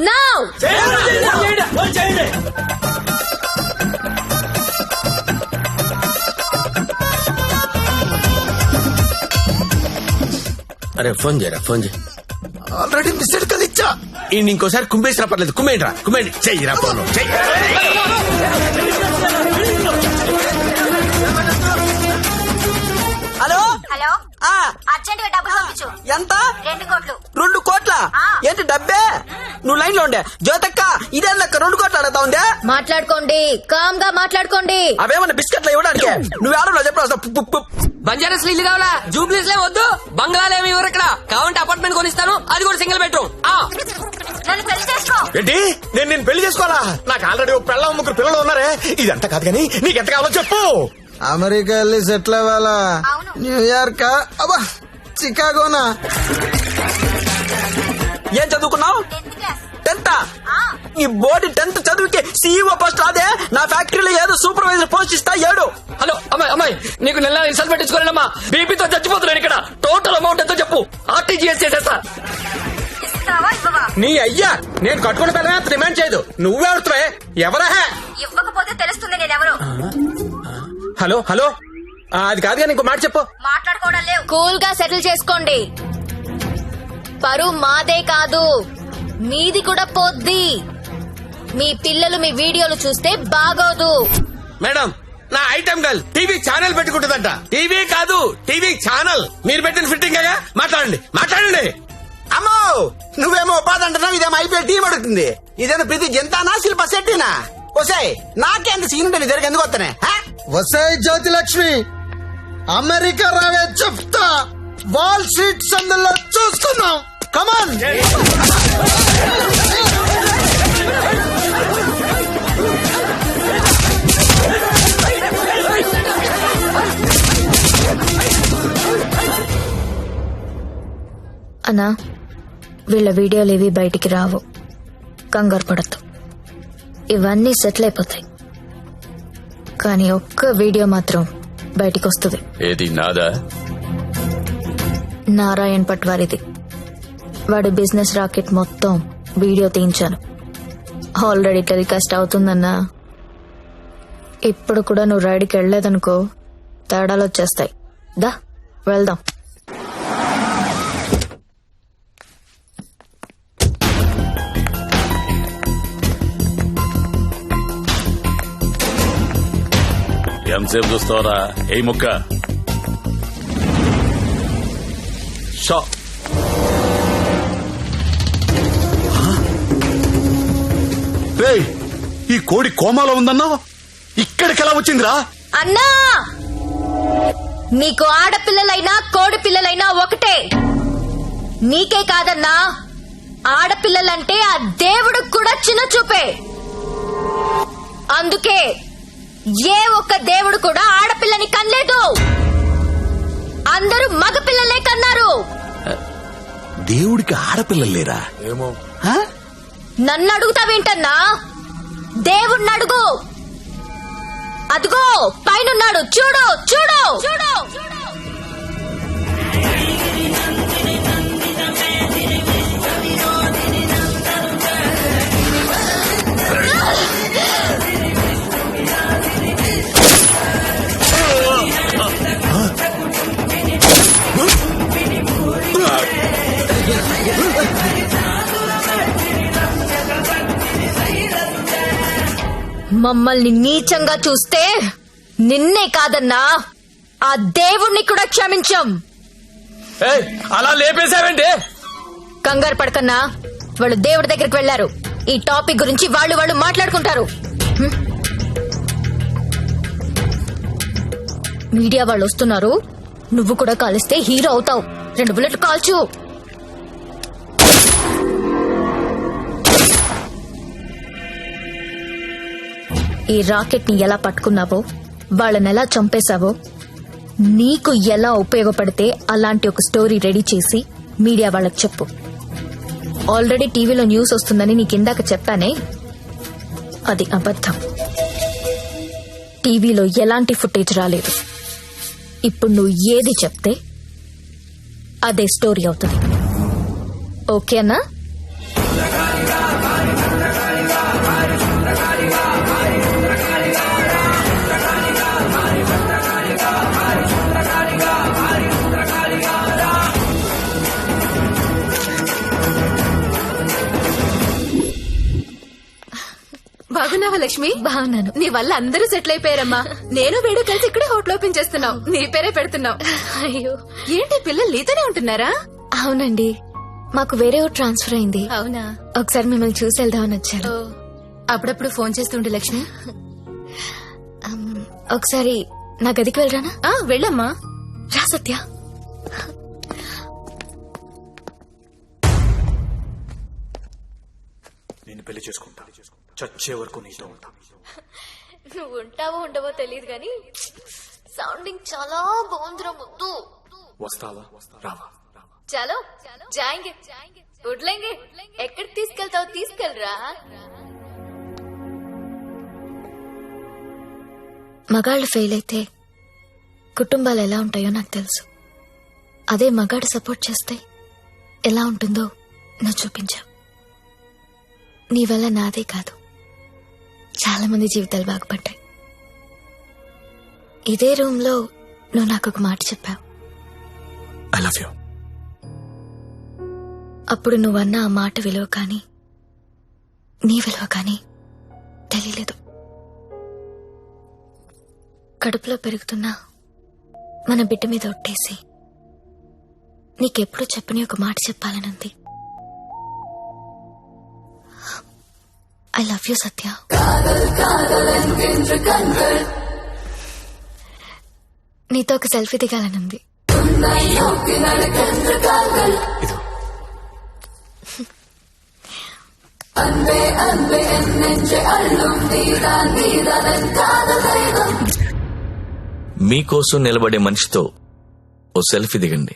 Now అరే phone చేయరా phone చేయి. ఆల్రెడీ మిస్డ్ కదా ఇచ్చా ఇంకోసారి కుమ్మేసినా పర్లేదు కుమ్మేంట్రా కుమ్మేండి చెయ్యిరా ఫోన్ చెయ్యి. ఉండే జ్యోతక్క ఇదే లెక్క రెండు కోట్లు అడుగుతా ఉందే మాట్లాడుకోండి. కామ్గా మాట్లాడుకోండి. అవేమన్నా బిస్కెట్లు ఇవ్వడానికి? నువ్వు ఆడలో చెప్పు బంజారాస్ ఇల్లు కావాలా? జూబ్లీస్ లే వద్దు. బంగ్లాలు ఏమి ఇవ్వరు ఇక్కడ. కావాలంటే అపార్ట్మెంట్ కొనిస్తాను. అది కూడా సింగిల్ బెడ్రూమ్. ఆ. నన్ను పెళ్ళి చేసుకో. ఏంటి? నేను నేను పెళ్ళి చేసుకోవాలా? నాకు ఆల్రెడీ ఒక పిల్ల ముగ్గురు పిల్లలు ఉన్నారే. ఇదంతా కాదు కానీ నీకెంత కావాలో చెప్పు. అమెరికా వెళ్ళి సెటిల్ అవ్వాలా? అవును. న్యూయార్క్ అబ్బా చికాగోనా? ఏం చదువుకున్నావు? టెన్త్. ఈ బోర్డు టెన్త్ చదువుకి సీఈఓ పోస్ట్ రాదే నా ఫ్యాక్టరీలో ఏదో సూపర్వైజర్ పోస్ట్ ఇస్తా ఏడు. హలో అమ్మాయి అమ్మాయి నీకు నెల రిసల్ట్ పెట్టించుకోలేనమ్మా. బీపీతో చచ్చిపోతున్నాను ఇక్కడ. టోటల్ అమౌంట్ ఎంతో చెప్పు. ఆర్టీజీఎస్ చేసేస్తా. నీ అయ్యా నేను కట్టుకున్న పిల్లమే అంత డిమాండ్ చేయదు. నువ్వే అడుగుతావే ఎవరా ఇవ్వకపోతే తెలుస్తుంది నేనెవరు. Hello hello. అది కాదు కానీ ఇంకో మాట చెప్పు. మాట్లాడుకోవడం లేవు. కూల్గా సెటిల్ చేసుకోండి. పరు మాదే కాదు. మీది కూడా పోద్ది. మీ పిల్లలు మీ వీడియోలు చూస్తే బాగోదు. మేడం నా ఐటమ్ గర్ల్ టీవీ ఛానల్ పెట్టుకుంటుందంట. టీవీ కాదు టీవీ ఛానల్. మీరు పెట్టిన ఫిట్టింగ్ కదా మాట్లాడండి మాట్లాడండి. అమ్మో నువ్వేమో ఉపాధి అంటున్నావు ఇదేమో ఐపీఎల్ టీం అడుగుతుంది. ఇదేదో ప్రతి జంతానా శిల్ప శెట్టినా? ఒసే నాకేంత సీన్ ఉంటుంది జరిగి ఎందుకు వస్తానే? వసాయి జ్యోతి లక్ష్మి అమెరికా రావే చెప్తా. వాల్ స్ట్రీట్ సందులో చూసుకుందాం. కమాన్ అన్నా వీళ్ళ వీడియోలు ఇవి బయటికి రావు. కంగారు పడద్దు. ఇవన్నీ సెటిల్ అయిపోతాయి. కానీ ఒక్క వీడియో మాత్రం బయటికి వస్తుంది ఏది నాదా? నారాయణ్ పట్వారిది. వాడి బిజినెస్ రాకెట్ మొత్తం వీడియో తీయించాను. ఆల్రెడీ టెలికాస్ట్ అవుతుందన్నా. ఇప్పుడు కూడా నువ్వు రైడ్కి వెళ్ళలేదనుకో తేడాలు వచ్చేస్తాయి. దా వెళ్దాం. ఎంతసేపు చూస్తావరా? ఏ ముక్క. షా. రేయ్ ఈ కోడి కోమాలో ఉందన్నా? ఇక్కడికి ఎలా వచ్చిందిరా? అన్నా! నీకు ఆడపిల్లలైనా కోడి పిల్లలైనా ఒకటే. నీకే కాదన్నా ఆడపిల్లలంటే ఆ దేవుడు కూడా చిన్న చూపే. అందుకే ఏ ఒక్క దేవుడు కూడా ఆడపిల్లని కనలేదు. అందరూ మగ పిల్లలే కన్నారు. దేవుడికి ఆడపిల్లలు లేరా? ఏమో. నన్ను అడుగుతావేంటన్నా? దేవుణ్ణి అడుగు అదిగో పైనున్నాడు. చూడు. చూడు చూడు. మమ్మల్ని నీచంగా చూస్తే నిన్నే కాదన్నా ఆ దేవుణ్ణి కూడా క్షమించం. అలా లేపేశావేంటి? కంగారు పడకన్నా వాళ్ళు దేవుడి దగ్గరికి వెళ్ళారు ఈ టాపిక్ గురించి వాళ్ళు వాళ్ళు మాట్లాడుకుంటారు. మీడియా వాళ్ళు వస్తున్నారు నువ్వు కూడా కాలిస్తే హీరో అవుతావు. రెండు బుల్లెట్లు కాల్చు. ఈ రాకెట్ని ఎలా పట్టుకున్నావో వాళ్ళని ఎలా చంపేశావో నీకు ఎలా ఉపయోగపడితే అలాంటి ఒక స్టోరీ రెడీ చేసి మీడియా వాళ్ళకి చెప్పు. ఆల్రెడీ టీవీలో న్యూస్ వస్తుందని నీకు ఇందాక చెప్పానే అది అబద్ధం. టీవీలో ఎలాంటి ఫుటేజ్ రాలేదు. ఇప్పుడు నువ్వు ఏది చెప్తే అదే స్టోరీ అవుతుంది. ఓకేనా? లక్ష్మి బాగున్నాను. నీ వల్ల అందరూ సెటిల్ అయిపోయారమ్మా. నేను వీడు కలిసి ఇక్కడే హోటల్ ఓపెన్ చేస్తున్నాం నీ పేరే పెడుతున్నాం అయ్యో. ఏంటి పిల్లలు నీతోనే ఉంటున్నారా? అవునండి. మాకు వేరే ఊరు ట్రాన్స్ఫర్ అయింది. అవునా? ఒకసారి మిమ్మల్ని చూసి వెళ్దామని వచ్చాను. అప్పుడప్పుడు ఫోన్ చేస్తుండే లక్ష్మి. ఒకసారి నా గదికి వెళ్ళరానా? ఆ వెళ్ళమ్మా. రా సత్య. నేను పెళ్ళి చేసుకుంటా. చచ్చే వరకు నీతో ఉంటా. నువ్వు ఉంటావో ఉండవో తెలియదు కానీ సౌండింగ్ చాలా బాగుందిరా ముద్దు. వస్తావా? రావా. చలో జాయింగే. వడ్లేంగే. ఎక్కడికి తీసుకెళ్తావు తీసుకెళ్ళరా. మగాళ్ళు ఫెయిల్ అయితే కుటుంబాలు ఎలా ఉంటాయో నాకు తెలుసు. అదే మగాడు సపోర్ట్ చేస్తే ఎలా ఉంటుందో నువ్వు చూపించావు నీ వల్ల నాదే కాదు. చాలా మంది జీవితాలు బాగుపడ్డాయి. ఇదే రూమ్లో నువ్వు నాకు ఒక మాట చెప్పావు. ఐ లవ్ యూ అప్పుడు నువ్వన్న ఆ మాట విలువ కానీ నీ విలువ కానీ తెలియలేదు. కడుపులో పెరుగుతున్న మన బిడ్డ మీద ఒట్టేసి నీకెప్పుడు చెప్పని ఒక మాట చెప్పాలనుంది. ఐ లవ్ యూ సత్య నీతో ఒక సెల్ఫీ దిగాలనుంది ఇది మీకోసం నిలబడే మనిషితో ఓ సెల్ఫీ దిగండి.